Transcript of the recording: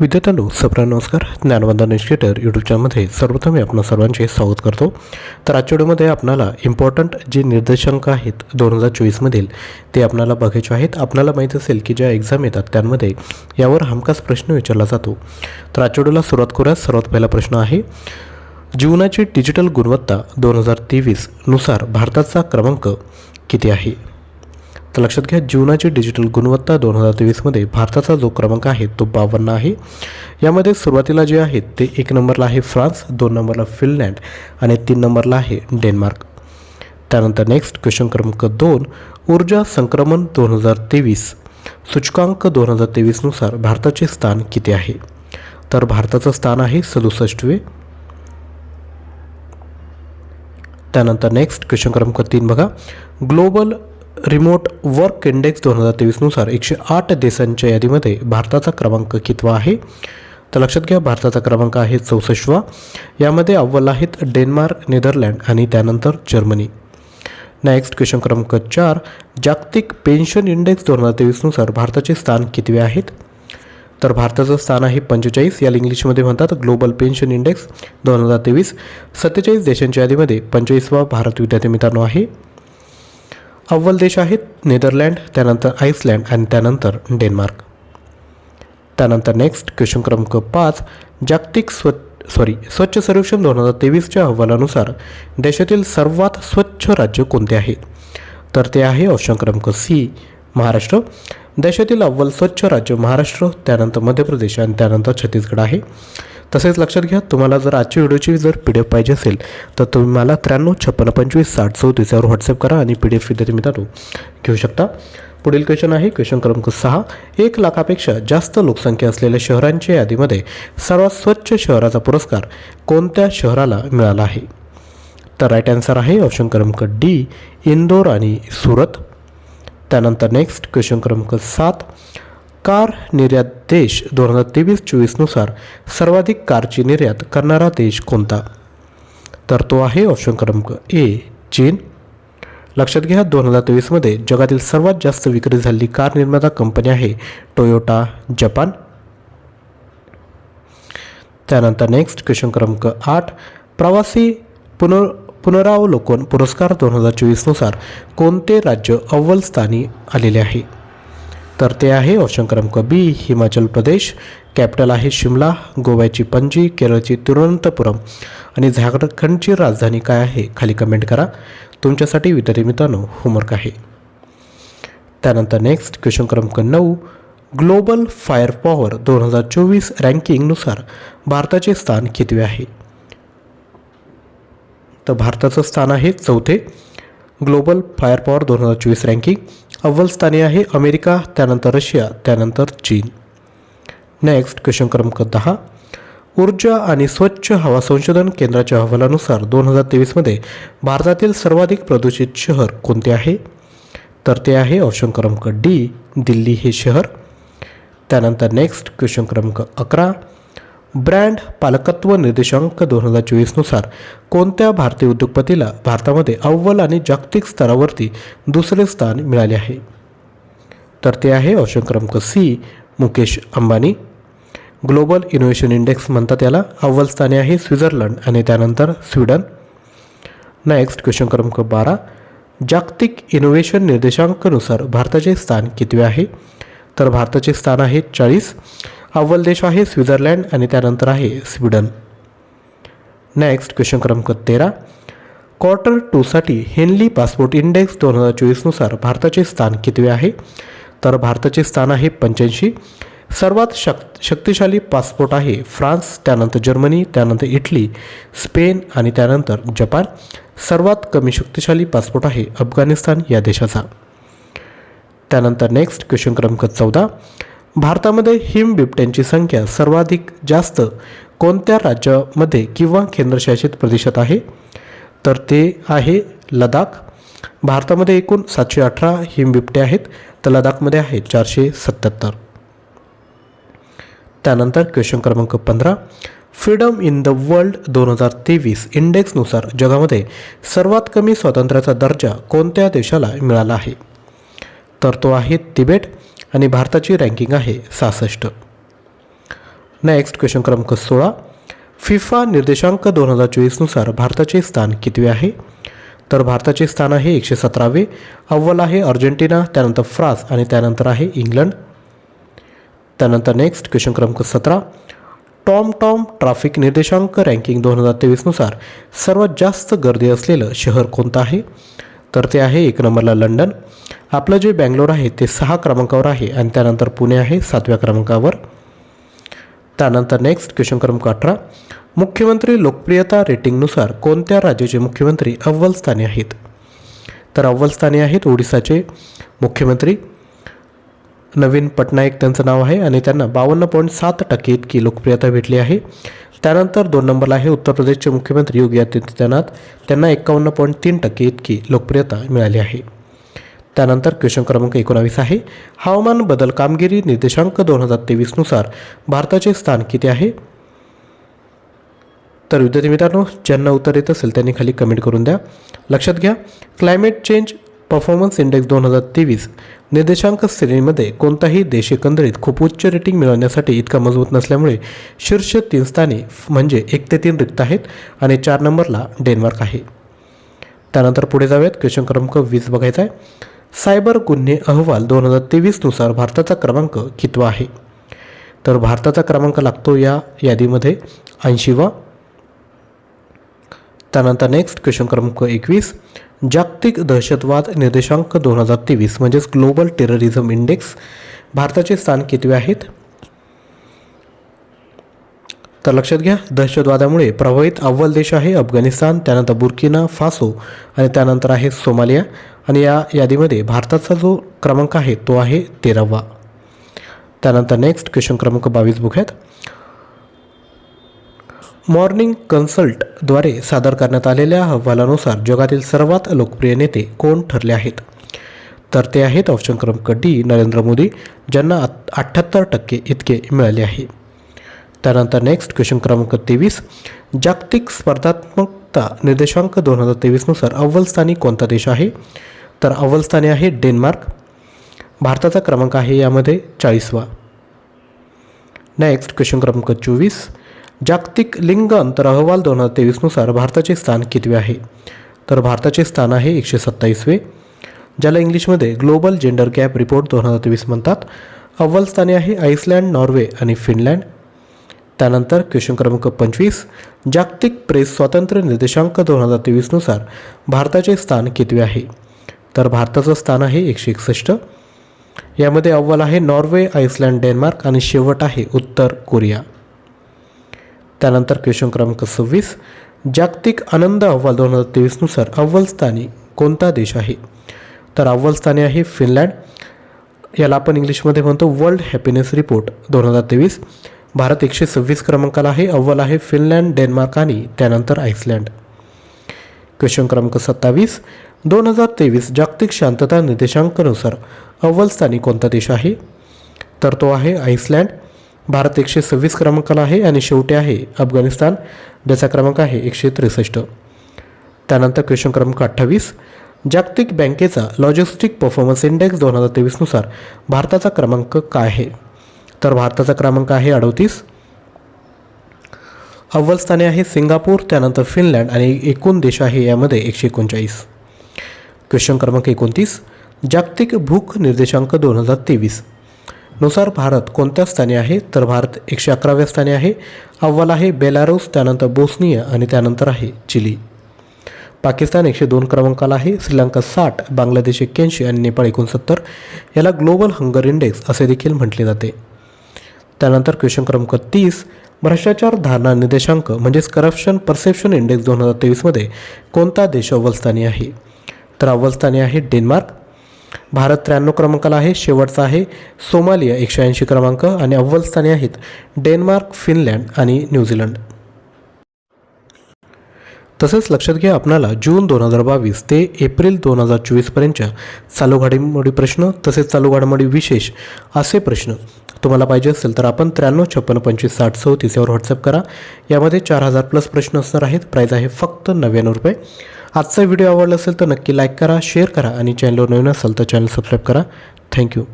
विद्यार्थ्यांनो सप्रा नमस्कार. ज्ञानवंदन इन्स्टिट्यूटर यूट्यूब चॅनलमध्ये सर्वप्रथम मी आपणा सर्वांचे स्वागत करतो. तर आजच्या व्हिडिओमध्ये आपणाला इम्पॉर्टंट जे निर्देशांक आहेत दोन हजार चोवीसमधील ते आपणाला बघायचे आहेत. आपणाला माहीत असेल की ज्या एक्झाम येतात त्यांमध्ये यावर हमखास प्रश्न विचारला जातो. तर आजच्या व्हिडिओला सुरुवात करूया. सर्वात पहिला प्रश्न आहे जीवनाची डिजिटल गुणवत्ता दोन हजार तेवीसनुसार भारताचा क्रमांक किती आहे? तर लक्षात घ्या जीवनाची डिजिटल गुणवत्ता दोन हजार तेवीसमध्ये भारताचा जो क्रमांक आहे तो बावन्न आहे. यामध्ये सुरुवातीला जे आहेत ते एक नंबरला आहे फ्रान्स दोन नंबरला फिनलँड आणि तीन नंबरला आहे डेन्मार्क. त्यानंतर नेक्स्ट क्वेश्चन क्रमांक दोन ऊर्जा संक्रमण दोन हजार तेवीस. सूचकांक दोन हजार तेवीसनुसार भारताचे स्थान किती आहे? तर भारताचं स्थान आहे सदुसष्टवे. त्यानंतर नेक्स्ट क्वेश्चन क्रमांक तीन बघा. ग्लोबल रिमोट वर्क इंडेक्स दोन हजार तेवीसनुसार एकशे आठ देशांच्या यादीमध्ये भारताचा क्रमांक कितवा आहे? तर लक्षात घ्या भारताचा क्रमांक आहे चौसष्टवा. यामध्ये अव्वल आहेत डेन्मार्क नेदरलँड आणि त्यानंतर जर्मनी. नेक्स्ट क्वेश्चन क्रमांक चार. जागतिक पेन्शन इंडेक्स दोन हजार तेवीसनुसार भारताचे स्थान कितवे आहेत? तर भारताचं स्थान आहे पंचेचाळीस. याला इंग्लिशमध्ये म्हणतात ग्लोबल पेन्शन इंडेक्स दोन हजार तेवीस. सत्तेचाळीस देशांच्या यादीमध्ये पंचेचाळीसवा भारत विद्यार्थी मित्रांनो आहे. अव्वल देश आहेत नेदरलँड त्यानंतर आईसलँड आणि त्यानंतर डेन्मार्क. त्यानंतर नेक्स्ट क्वेश्चन क्रमांक पाच जागतिक स्व सॉरी स्वच्छ सर्वेक्षण दोन हजार तेवीसच्या अहवालानुसार देशातील सर्वात स्वच्छ राज्य कोणते आहे? तर ते आहे ऑप्शन क्रमांक सी महाराष्ट्र. देशातील अव्वल स्वच्छ राज्य महाराष्ट्र त्यानंतर मध्य प्रदेश आणि त्यानंतर छत्तीसगड आहे. तसेच लक्षात घ्या तुम्हाला जर आजच्या व्हिडिओची जर पी डी एफ पाहिजे असेल तर तुम्ही मला त्र्याण्णव छप्पन्न पंचवीस साठ चौतीस यावर व्हॉट्सअप करा आणि पी डी एफ विद्यार्थी मित्रांनो घेऊ शकता. पुढील क्वेश्चन आहे क्वेश्चन क्रमांक सहा. एक लाखापेक्षा जास्त लोकसंख्या असलेल्या शहरांच्या यादीमध्ये सर्वात स्वच्छ शहराचा पुरस्कार कोणत्या शहराला मिळाला आहे? तर राईट आन्सर आहे ऑप्शन क्रमांक डी इंदोर आणि सुरत. त्यानंतर नेक्स्ट क्वेश्चन क्रमांक सात. कार निर्यात देश दोन हजार तेवीस चोवीसनुसार सर्वाधिक कारची निर्यात करणारा देश कोणता? तर तो आहे ऑप्शन क्रमांक ए चीन. लक्षात घ्या दोन हजार तेवीसमध्ये जगातील सर्वात जास्त विक्री झालेली कार निर्माता कंपनी आहे टोयोटा जपान. त्यानंतर नेक्स्ट क्वेश्चन क्रमांक आठ प्रवासी पुनर पुनरावलोकन पुरस्कार दोन हजार चोवीसनुसार कोणते राज्य अव्वल स्थानी आलेले आहे? तर ते आहे. ऑप्शन क्रमांक बी हिमाचल प्रदेश कॅपिटल आहे शिमला गोव्याची पणजी केरळची तिरुवनंतपुरम. आणि झारखंडची राजधानी काय आहे? खाली कमेंट करा. तुमच्यासाठी विद्यार्थी मित्रांनो होमवर्क आहे. त्यानंतर नेक्स्ट क्वेश्चन क्रमांक नऊ. ग्लोबल फायर पॉवर दोन हजार चोवीस रँकिंगनुसार भारताचे स्थान कितवे आहे? तर भारताचं स्थान आहे चौथे. ग्लोबल फायर पॉवर दोन हजार चोवीस रँकिंग. अव्वल स्थानी आहे अमेरिका त्यानंतर रशिया त्यानंतर चीन. नेक्स्ट क्वेश्चन क्रमांक दहा. ऊर्जा आणि स्वच्छ हवा संशोधन केंद्राच्या अहवालानुसार दोन हजार तेवीसमध्ये भारतातील सर्वाधिक प्रदूषित शहर कोणते आहे? तर ते आहे ऑप्शन क्रमांक डी दिल्ली हे शहर. त्यानंतर नेक्स्ट क्वेश्चन क्रमांक अकरा. ब्रँड पालकत्व निर्देशांक दोन हजार चोवीसनुसार कोणत्या भारतीय उद्योगपतीला भारतामध्ये अव्वल आणि जागतिक स्तरावरती दुसरे स्थान मिळाले आहे? तर ते आहे ऑप्शन क्रमांक C Mukesh Ambani. Global innovation index म्हणतात याला. अव्वल स्थानी आहे स्वित्झर्लंड आणि त्यानंतर स्वीडन. नेक्स्ट क्वेश्चन क्रमांक बारा. जागतिक इनोव्हेशन निर्देशांकानुसार भारताचे स्थान कितवे आहे? तर भारताचे स्थान आहे चाळीस. अव्वल देश आहे स्वित्झर्लंड आणि त्यानंतर आहे स्वीडन. नेक्स्ट क्वेश्चन क्रमांक तेरा. क्वार्टर टूसाठी हेनली पासपोर्ट इंडेक्स दोन हजार चोवीसनुसार भारताचे स्थान कितवे आहे? तर भारताचे स्थान आहे पंच्याऐंशी. सर्वात शक शक्तिशाली पासपोर्ट आहे फ्रान्स त्यानंतर जर्मनी त्यानंतर इटली स्पेन आणि त्यानंतर जपान. सर्वात कमी शक्तिशाली पासपोर्ट आहे अफगाणिस्तान या देशाचा. त्यानंतर नेक्स्ट क्वेश्चन क्रमांक चौदा. भारतामध्ये हिम बिबट्यांची संख्या सर्वाधिक जास्त कोणत्या राज्यामध्ये किंवा केंद्रशासित प्रदेशात आहे? तर ते आहे लडाख भारतामध्ये एकूण सातशे अठरा हिम बिबटे आहेत. तर लडाखमध्ये आहे चारशे सत्याहत्तर त्यानंतर क्वेश्चन क्रमांक पंधरा. फ्रीडम इन द वर्ल्ड दोन हजार तेवीस इंडेक्सनुसार जगामध्ये सर्वात कमी स्वातंत्र्याचा दर्जा कोणत्या देशाला मिळाला आहे? तर तो आहे तिबेट. आणि भारताची रँकिंग आहे सहासष्ट. नेक्स्ट क्वेश्चन क्रमांक सोळा. फिफा निर्देशांक दोन हजार चोवीसनुसार भारताचे स्थान कितवे आहे? तर भारताचे स्थान आहे एकशे सतरावे. अव्वल आहे अर्जेंटिना त्यानंतर फ्रान्स आणि त्यानंतर आहे इंग्लंड. त्यानंतर नेक्स्ट क्वेश्चन क्रमांक सतरा. टॉम टॉम ट्राफिक निर्देशांक रँकिंग दोन हजार तेवीसनुसार सर्वात जास्त गर्दी असलेलं शहर कोणतं आहे? तर ते आहे एक नंबरला लंडन. आपलं जे बँगलोर आहे ते सहा क्रमांकावर आहे आणि त्यानंतर पुणे आहे सातव्या क्रमांकावर. त्यानंतर नेक्स्ट क्वेश्चन क्रमांक अठरा. मुख्यमंत्री लोकप्रियता रेटिंगनुसार कोणत्या राज्याचे मुख्यमंत्री अव्वल स्थानी आहेत? तर अव्वल स्थानी आहेत ओडिसाचे मुख्यमंत्री. नवीन पटनायक त्यांचं नाव आहे आणि त्यांना बावन्न पॉईंट सात टक्के इतकी लोकप्रियता भेटली आहे. त्यानंतर दोन नंबरला आहे उत्तर प्रदेशचे मुख्यमंत्री योगी आदित्यनाथ. त्यांना एकावन्न पॉईंट तीन टक्के इतकी लोकप्रियता मिळाली आहे. त्यानंतर क्वेश्चन क्रमांक एकोणावीस आहे. हवामान बदल कामगिरी निर्देशांक दोन हजार तेवीसनुसार भारताचे स्थान किती आहे? तर विद्यार्थी मित्रांनो ज्यांना उत्तर येत असेल त्यांनी खाली कमेंट करून द्या. लक्षात घ्या क्लायमेट चेंज परफॉर्मन्स इंडेक्स दोन हजार तेवीस निर्देशांक श्रेणीमध्ये कोणताही देश एकंदरीत खूप उच्च रेटिंग मिळवण्यासाठी इतका मजबूत नसल्यामुळे शीर्ष तीन स्थानी म्हणजे एक ते तीन रिक्त आहेत आणि चार नंबरला डेन्मार्क आहे. त्यानंतर पुढे जाऊयात. क्वेश्चन क्रमांक वीस बघायचा आहे. सायबर गुन्हे अहवाल दोन हजार तेवीसनुसार भारताचा क्रमांक कितवा आहे? तर भारताचा क्रमांक लागतो या यादीमध्ये ऐंशीवा त्यानंतर नेक्स्ट क्वेश्चन क्रमांक एकवीस. जागतिक दहशतवाद निर्देशांक दोन हजार तेवीस म्हणजेच ग्लोबल टेररिझम इंडेक्स भारताचे स्थान कितवे आहेत? तर लक्षात घ्या दहशतवादामुळे प्रभावित अव्वल देश आहे अफगाणिस्तान त्यानंतर बुर्किना फासो आणि त्यानंतर आहे सोमालिया. आणि या यादीमध्ये भारताचा जो क्रमांक आहे तो आहे तेरावा. त्यानंतर नेक्स्ट क्वेश्चन क्रमांक बावीस बघूयात. मॉर्निंग कन्सल्टद्वारे सादर करण्यात आलेल्या अहवालानुसार जगातील सर्वात लोकप्रिय नेते कोण ठरले आहेत? तर ते आहेत ऑप्शन क्रमांक डी नरेंद्र मोदी ज्यांना अठ्ठ्याहत्तर टक्के इतके मिळाले आहे. त्यानंतर नेक्स्ट क्वेश्चन क्रमांक तेवीस. जागतिक स्पर्धात्मकता निर्देशांक दोन हजार तेवीसनुसार अव्वल स्थानी कोणता देश आहे? तर अव्वल स्थानी आहे डेन्मार्क. भारताचा क्रमांक आहे यामध्ये चाळीसवा. नेक्स्ट क्वेश्चन क्रमांक चोवीस. जागतिक लिंग अंतर अहवाल दोन हजार तेवीसनुसार भारताचे स्थान कितवे आहे? तर भारताचे स्थान आहे एकशे सत्तावीसवे. ज्याला इंग्लिशमध्ये ग्लोबल जेंडर गॅप रिपोर्ट दोन हजार तेवीस म्हणतात. अव्वल स्थानी आहे आईसलँड नॉर्वे आणि फिनलँड. त्यानंतर क्वेश्चन क्रमांक पंचवीस जागतिक प्रेस स्वातंत्र्य निर्देशांक दोन हजार तेवीसनुसार भारताचे स्थान कितवे आहे? तर भारताचं स्थान आहे एकशे एकसष्ट. यामध्ये अव्वल आहे नॉर्वे आईसलँड डेन्मार्क आणि शेवट आहे उत्तर कोरिया. त्यानंतर क्वेश्चन क्रमांक सव्वीस जागतिक आनंद अहवाल दोन हजार तेवीसनुसार अव्वल स्थानी कोणता देश आहे? तर अव्वल स्थानी आहे फिनलँड. याला आपण इंग्लिशमध्ये म्हणतो वर्ल्ड हॅपीनेस रिपोर्ट दोन हजार तेवीस. भारत एकशे सव्वीस क्रमांकाला आहे अव्वल आहे फिनलँड डेन्मार्क आणि त्यानंतर आईसलँड क्वेश्चन क्रमांक सत्तावीस दोन हजार तेवीस जागतिक शांतता निर्देशांकानुसार अव्वल स्थानी कोणता देश आहे? तर तो आहे आईसलँड भारत एकशे सव्वीस क्रमांकाला आहे आणि शेवटी आहे अफगाणिस्तान ज्याचा क्रमांक आहे एकशे त्रेसष्ट. त्यानंतर क्वेश्चन क्रमांक अठ्ठावीस जागतिक बँकेचा लॉजिस्टिक परफॉर्मन्स इंडेक्स दोन हजार तेवीसनुसार भारताचा क्रमांक काय आहे? तर भारताचा क्रमांक आहे अडोतीस. अव्वल स्थानी आहे सिंगापूर त्यानंतर फिनलँड आणि एकूण देश आहे यामध्ये एकशे एकोणचाळीस. क्वेश्चन क्रमांक एकोणतीस. जागतिक भूक निर्देशांक दोन हजार तेवीस. नुसार भारत कोणत्या स्थानी आहे? तर भारत एकशे अकराव्या स्थानी आहे. अव्वल आहे बेलारूस त्यानंतर बोस्निया आणि त्यानंतर आहे चिली. पाकिस्तान एकशे दोन क्रमांकाला आहे श्रीलंका साठ बांगलादेश एक्क्याऐंशी आणि नेपाळ एकोणसत्तर. याला ग्लोबल हंगर इंडेक्स असे देखील म्हटले जाते. त्यानंतर क्वेश्चन क्रमांक तीस भ्रष्टाचार धारणा निर्देशांक म्हणजेच करप्शन परसेप्शन इंडेक्स दोन हजार तेवीसमध्ये कोणता देश अव्वलस्थानी आहे? तर अव्वलस्थानी आहे डेन्मार्क. भारत त्र्याण्णव क्रमांकाला आहे शेवटचा आहे सोमालिया एकशे ऐंशी क्रमांक आणि अव्वलस्थानी आहेत डेन्मार्क फिनलँड आणि न्यूझीलंड. तसेच लक्षात घ्या आपणाला जून दोन हजार बावीस ते एप्रिल दोन हजार चोवीसपर्यंतच्या चालू घडामोडी प्रश्न तसेच चालू घडामोडी विशेष असे प्रश्न तुम्हाला पाहिजे असेल तर आपण त्र्याण्णव छप्पन्न पंचवीस साठ चौतीस यावर व्हॉट्सअप करा. यामध्ये चार हजार प्लस प्रश्न असणार आहेत. प्राईज आहे फक्त नव्याण्णव रुपये. आजचा व्हिडिओ आवडला असेल तर नक्की लाईक करा शेअर करा आणि चॅनलवर नवीन असेल तर चॅनल सबस्क्राईब करा. थँक्यू